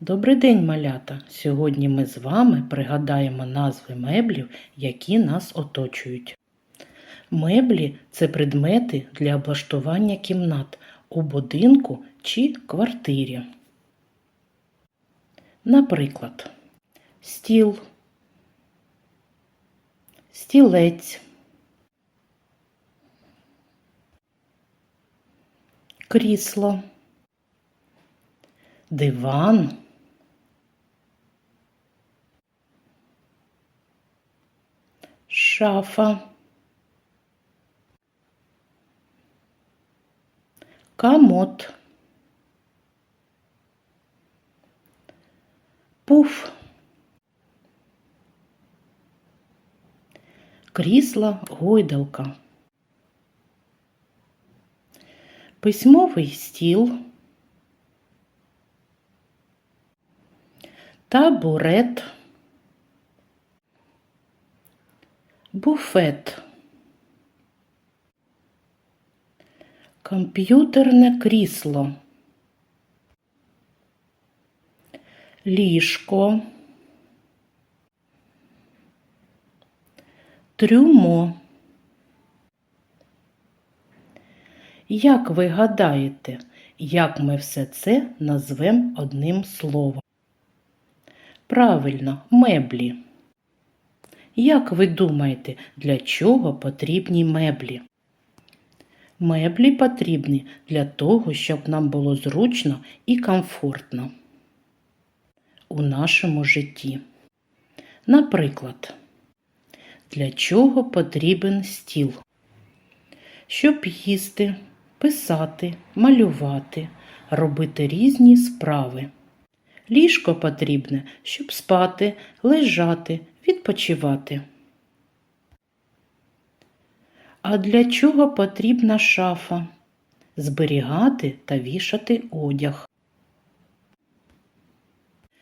Добрий день, малята! Сьогодні ми з вами пригадаємо назви меблів, які нас оточують. Меблі це предмети для облаштування кімнат у будинку чи квартирі. Наприклад, стіл, стілець, крісло, диван, шафа, комод, пуф, крісло, гойдалка, письмовий стіл, табурет, буфет, комп'ютерне крісло, ліжко, трюмо. Як ви гадаєте, як ми все це назвемо одним словом? Правильно, меблі. Як ви думаєте, для чого потрібні меблі? Меблі потрібні для того, щоб нам було зручно і комфортно у нашому житті. Наприклад, для чого потрібен стіл? Щоб їсти, писати, малювати, робити різні справи. Ліжко потрібне, щоб спати, лежати, відпочивати. А для чого потрібна шафа? Зберігати та вішати одяг.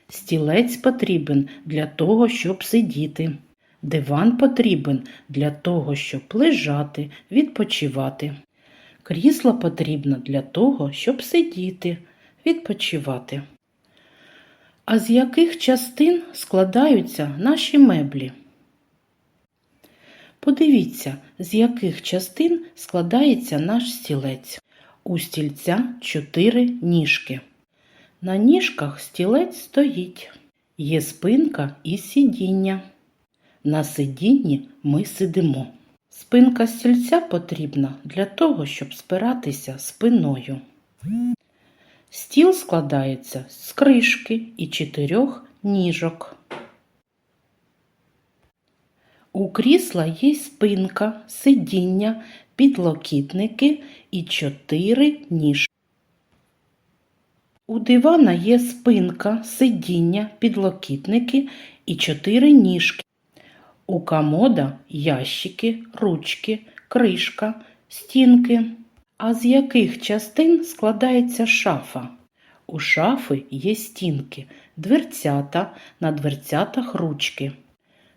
Стілець потрібен для того, щоб сидіти. Диван потрібен для того, щоб лежати, відпочивати. Крісло потрібно для того, щоб сидіти, відпочивати. А з яких частин складаються наші меблі? Подивіться, з яких частин складається наш стілець. У стільця чотири ніжки. На ніжках стілець стоїть. Є спинка і сидіння. На сидінні ми сидимо. Спинка стільця потрібна для того, щоб спиратися спиною. Стіл складається з кришки і чотирьох ніжок. У крісла є спинка, сидіння, підлокітники і чотири ніжки. У дивана є спинка, сидіння, підлокітники і чотири ніжки. У комода ящики, ручки, кришка, стінки. А з яких частин складається шафа? У шафи є стінки, дверцята, на дверцятах ручки.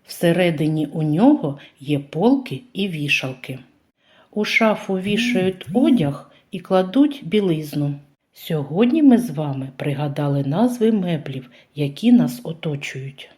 Всередині у нього є полки і вішалки. У шафу вішають одяг і кладуть білизну. Сьогодні ми з вами пригадали назви меблів, які нас оточують.